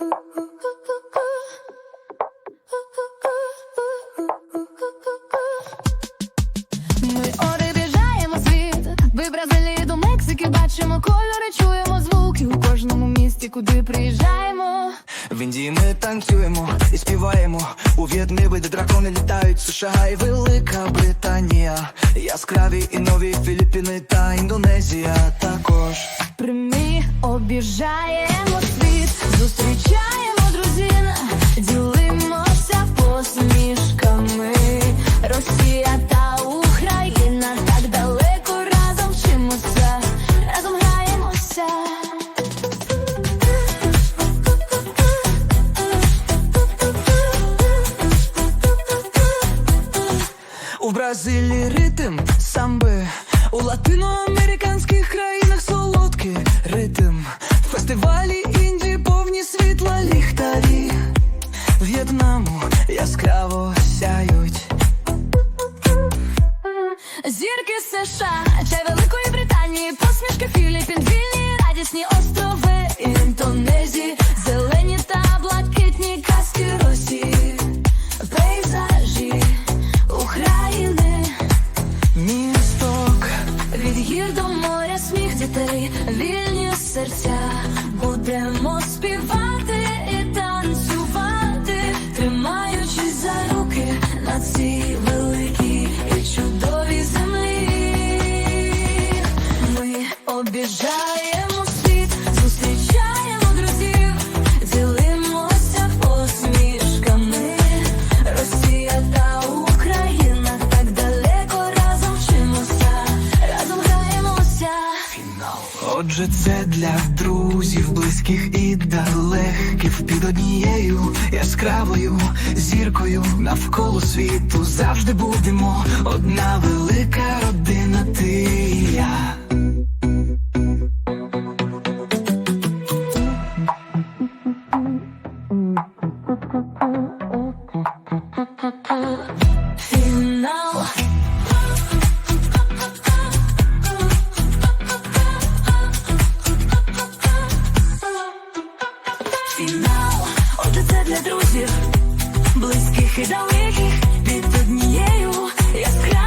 Ми обіжаємо світ, ви Бразилії до Мексики бачимо кольори, чуємо звуки у кожному місті, куди приїжджаємо. В Індії ми танцюємо і співаємо у В'єтнамі, де дракони літають, США і Велика Британія, яскраві і нові Філіппіни та Індонезія також. Примі обіжаємо зустрічаємо друзін, ділимося посмішками. Росія та Україна так далеко разом вчимося, разом граємося. У Бразилії ритм самби, у латиноамериканських країнах солодкий ритм. Фестивалі Індії повні світла ліхтарі. В'єтнаму яскраво сяють. Зірки США, чай Великої Британії, посмішки Філіппін, вільні, радісні острови Індонезії, зелені та блакитні казки Росії, пейзажі України, Місток від гір до моря, сміх дітей, вільні серця, будемо співати і танцювати, тримаючись за руки на цій великій і чудовій землі. Ми обіжаємо Отже, це для друзів, близьких і далеких під однією яскравою зіркою навколо світу завжди будемо одна велика родина, ти і я. Фінал. Для друзів, близьких і далеких під однією яскравою